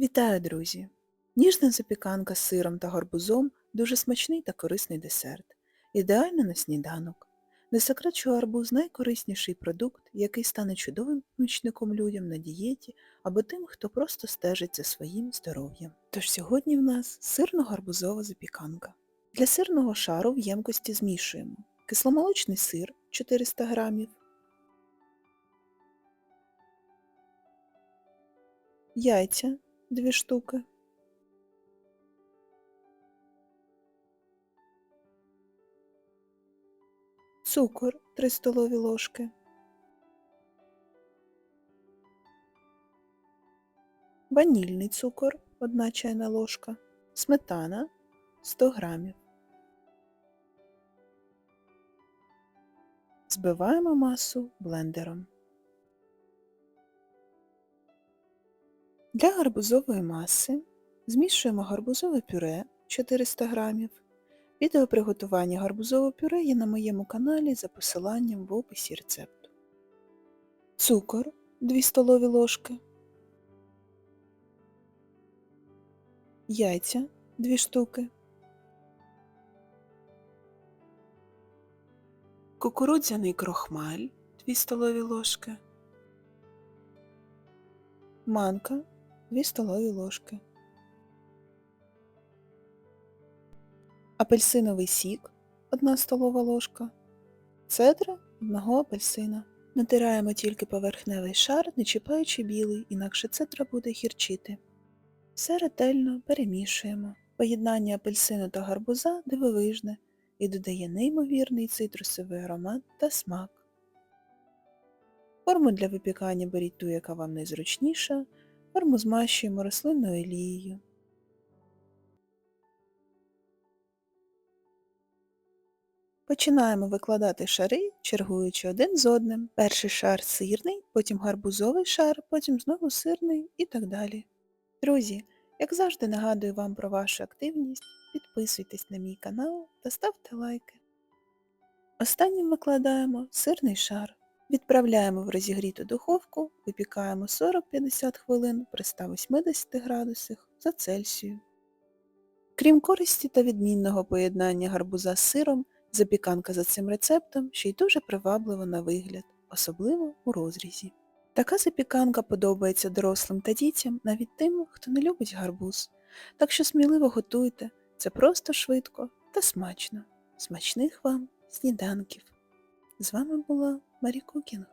Вітаю, друзі! Ніжна запіканка з сиром та гарбузом дуже смачний та корисний десерт. Ідеально на сніданок. Не секрет, що гарбуз найкорисніший продукт, який стане чудовим помічником людям на дієті або тим, хто просто стежить за своїм здоров'ям. Тож сьогодні в нас сирно-гарбузова запіканка. Для сирного шару в ємкості змішуємо кисломолочний сир 400 грамів, яйця 2 штуки, цукор 3 столові ложки, ванільний цукор 1 чайна ложка, сметана 100 грамів. Збиваємо масу блендером. Для гарбузової маси змішуємо гарбузове пюре 400 грамів. Відео приготування гарбузового пюре є на моєму каналі за посиланням в описі рецепту. Цукор 2 столові ложки. Яйця 2 штуки. Кукурудзяний крохмаль 2 столові ложки. Манка 2 столові ложки. Апельсиновий сік 1 столова ложка. Цедра 1 апельсина. Натираємо тільки поверхневий шар, не чіпаючи білий, інакше цедра буде гірчити. Все ретельно перемішуємо. Поєднання апельсину та гарбуза дивовижне і додає неймовірний цитрусовий аромат та смак. Форму для випікання беріть ту, яка вам найзручніша, форму змащуємо рослинною олією. Починаємо викладати шари, чергуючи один з одним. Перший шар сирний, потім гарбузовий шар, потім знову сирний і так далі. Друзі, як завжди нагадую вам про вашу активність, підписуйтесь на мій канал та ставте лайки. Останнім викладаємо сирний шар. Відправляємо в розігріту духовку, випікаємо 40-50 хвилин при 180 градусах за Цельсію. Крім користі та відмінного поєднання гарбуза з сиром, запіканка за цим рецептом ще й дуже приваблива на вигляд, особливо у розрізі. Така запіканка подобається дорослим та дітям, навіть тим, хто не любить гарбуз. Так що сміливо готуйте, це просто швидко та смачно. Смачних вам сніданків! З вами була Марі Кукінг.